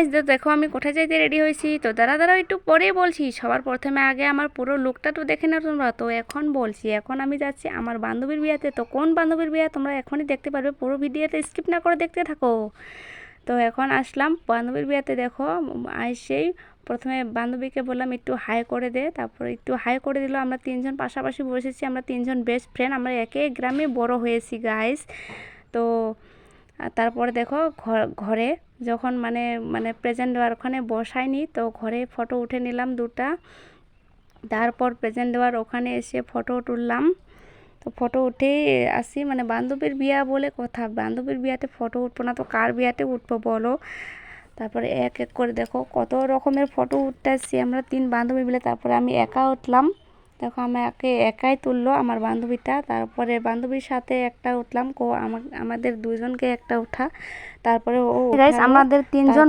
Guys তো দেখো আমি কোথায় যাইতে রেডি হয়েছি। তো দাঁড়া দাঁড়া একটু পরে বলছি। সবার প্রথমে আগে আমার পুরো লুকটা তো দেখে না তোমরা। তো এখন বলছি, এখন আমি যাচ্ছি আমার বান্ধবীর বিয়াতে। তো কোন বান্ধবীর বিয়া তোমরা এখনই দেখতে পারবে, পুরো ভিডিওতে স্কিপ না করে দেখতে থাকো। তো এখন আসলাম বান্ধবীর বিয়াতে, দেখো, আইসেই প্রথমে বান্ধবীকে বললাম, একটু হাই করে দে। তারপর একটু হাই করে দিল। আমরা তিনজন পাশাপাশি বসেছি, আমরা তিনজন বেস্ট ফ্রেন্ড আমরা একে গ্রামে বড় হয়েছি গাইস তো আর তারপরে দেখো ঘরে যখন মানে মানে প্রেজেন্ট দেওয়ার ওখানে বসাইনি তো ঘরে ফটো উঠে নিলাম দুটা। তারপর প্রেজেন্ট দেওয়ার ওখানে এসে ফটো তুললাম। তো ফটো উঠেই আসি মানে বান্ধবীর বিয়া বলে কথা। বান্ধবীর বিয়াতে ফটো উঠবো না, তো কার বিয়াতে উঠবো বলো? তারপরে এক এক করে দেখো কত রকমের ফটো উঠতে আসছি আমরা তিন বান্ধবী মিলে তারপরে আমি একা উঠলাম। দেখো, আমাকে একাই তুললো আমার বান্ধবীটা। তারপরে বান্ধবীর সাথে একটা উঠলাম, কো আমা- আমাদের দুজনকে একটা উঠা। তারপরে ও উঠালো। আমাদের তিনজন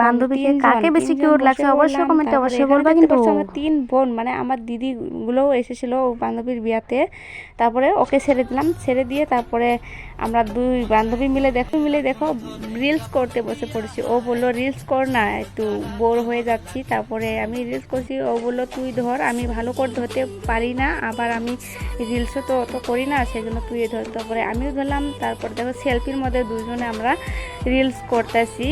বান্ধবীকে কাকে বেশি কিউট লাগছে? অবশ্যই কমেন্টে অবশ্যই বলবা কিন্তু আমরা তিন বোন মানে আমার দিদিগুলোও এসেছিল বান্ধবীর বিয়াতে। তারপরে ওকে ছেড়ে দিলাম। ছেড়ে দিয়ে তারপরে আমরা দুই বান্ধবী মিলে দেখো মিলে দেখো রিলস করতে বসে পড়েছি। ও বলল রিলস কর না একটু বোর হয়ে যাচ্ছি। তারপরে আমি রিলস করছি। ও বলল তুই ধর আমি ভালো করে ধরতে পারি না। আবার আমি রিলসও তো অত করি না সেজন্য তুই ধর। তারপরে আমিও ধরলাম। তারপর দেখো সেলফির মধ্যে দুজনে আমরা রিলস করতেছি।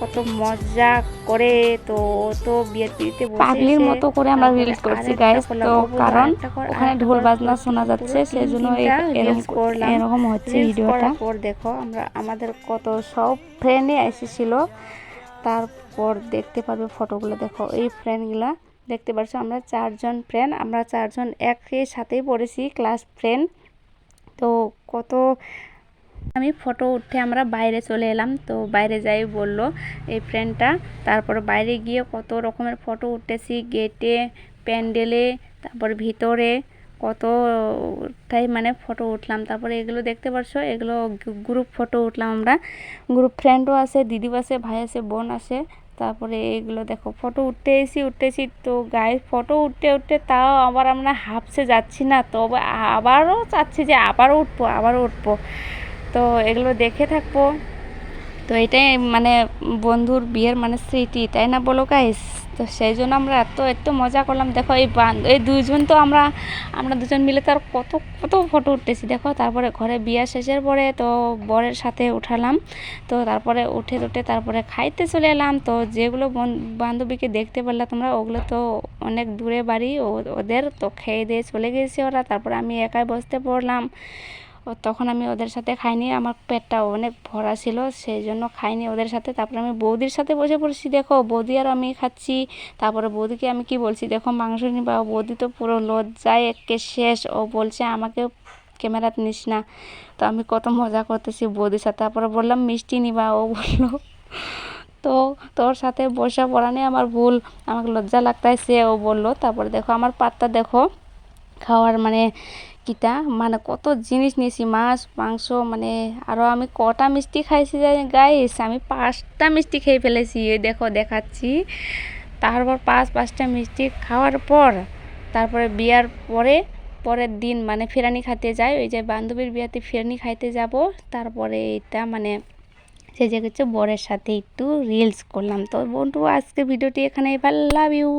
কত মজা করে তো তো বিয়ের পিড়িতে পাগলির মতো করে আমরা রিলস করছি গাইস তো কারণ ওখানে ঢোল বাজনা শোনা যাচ্ছে সেজন্য তিনটা এরকম করলাম। এরকম হচ্ছে ভিডিওটা পর দেখো আমরা আমাদের কত সব ফ্রেন্ডই এসেছিল। তারপর দেখতে পারবে ফটোগুলো দেখো এই ফ্রেন্ডগুলা দেখতে পাচ্ছ আমরা চারজন ফ্রেন্ড আমরা চারজন একই সাথেই পড়েছি ক্লাস ফ্রেন্ড তো কত আমি ফটো উঠে আমরা বাইরে চলে এলাম, তো বাইরে যাই বলল এই ফ্রেন্ডটা তারপর বাইরে গিয়ে কত রকমের ফটো উঠতেছি গেটে, প্যান্ডেলে, তারপর ভিতরে কতটাই মানে ফটো উঠলাম। তারপরে এগুলো দেখতে পারছ, এগুলো গ্রুপ ফটো উঠলাম আমরা। গ্রুপ ফ্রেন্ডও আছে, দিদিও আছে, ভাই আছে, বোন আছে। তারপরে এগুলো দেখো, ফটো উঠতে এসি উঠতেছি, তো গায়ে ফটো উঠতে উঠতে তাও আবার আমরা হাফসে যাচ্ছি না। তো আবারও চাচ্ছি যে আবারও উঠবো আবারও উঠবো। তো এগুলো দেখে থাকব। তো এটাই মানে বন্ধুর বিয়ের মানে স্মৃতি, তাই না বলো গাইস তো সেই জন্য আমরা এত এত মজা করলাম। দেখো এই এই দুজন তো আমরা আমরা দুজন মিলে তার কত কত ফটো উঠতেছি। দেখো, তারপরে ঘরে বিয়া শেষের পরে তো বরের সাথে উঠালাম। তো তারপরে উঠে উঠে তারপরে খাইতে চলে এলাম। তো যেগুলো বন- বান্ধবীকে দেখতে পারলে তোমরা, ওগুলো তো অনেক দূরে বাড়ি। ওদের তো খেয়ে দিয়ে চলে গেছে ওরা। তারপরে আমি একাই বসতে পড়লাম। তখন আমি ওদের সাথে খাইনি, আমার পেটটা অনেক ভরা ছিল সেই জন্য খাইনি ওদের সাথে। তারপরে আমি বৌদির সাথে বসে পড়ছি, দেখো, বৌদি আর আমি খাচ্ছি। তারপরে বৌদিকে আমি কি বলছি, দেখো, মাংস নিবা বৌদি তো পুরো লজ্জায় একে শেষ। ও বলছে, আমাকে ক্যামেরাতে নিস না। তো আমি কত মজা করতেছি বৌদির সাথে। তারপরে বললাম, মিষ্টি নিবা ও বলল। তো তোর সাথে বসে পড়ানে আমার ভুল, আমাকে লজ্জা লাগতাইছে ও বলল। তারপরে দেখো, আমার পাত্তা দেখো, খাওয়ার মানে কিটা মানে কত জিনিস নিয়েছি, মাছ, মাংস মানে আরও আমি কটা মিষ্টি খাইছি গাইস আমি পাঁচটা মিষ্টি খেয়ে ফেলেছি, এই দেখো দেখাচ্ছি। তারপর পাঁচ, পাঁচটা মিষ্টি খাওয়ার পর, তারপরে বিয়ার পরে, পরের দিন মানে ফেরানি খাইতে যাই, ওই যে বান্ধবীর বিয়াতে ফেরানি খাইতে যাব, তারপরে এটা মানে সে যে হচ্ছে বরের সাথে একটু রিলস করলাম। তো বন্ধু আজকে ভিডিওটি এখানে ভালো লাভ ইউ